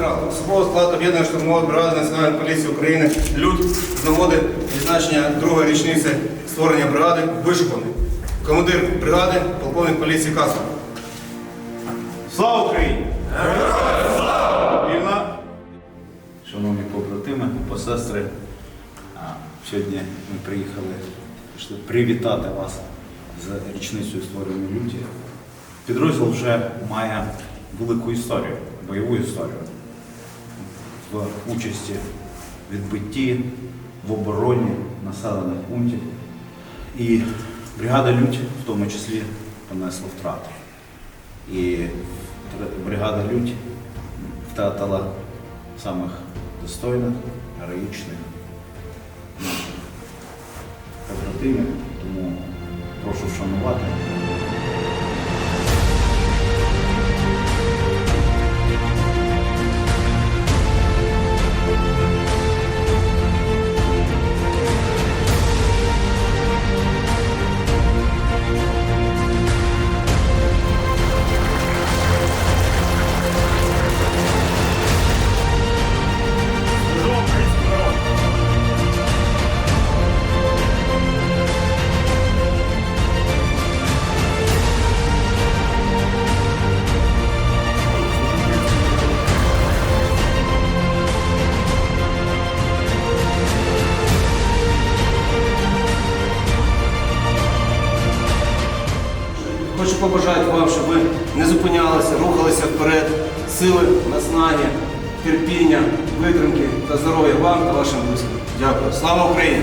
особового складу об'єднаної штурмової бригади Національної поліції України ЛЮД з нагоди відзначення другої річниці створення бригади вишуканий. Командир бригади, полковник поліції Касов. Слава Україні! Вільна! Шановні побратими, посестри, сьогодні ми приїхали щоб привітати вас з річницею створення люті. Підрозділ вже має велику історію, бойову історію в участі в відбитті, в обороні населених пунктів. І бригада Лють в тому числі понесла втрати. І бригада Лють втратила самих достойних, героїчних наших побратимів, тому прошу вшанувати. Хочу побажати вам, щоб ви не зупинялися, рухалися вперед, сили, наснаги, терпіння, витримки та здоров'я вам та вашим близьким. Дякую. Слава Україні!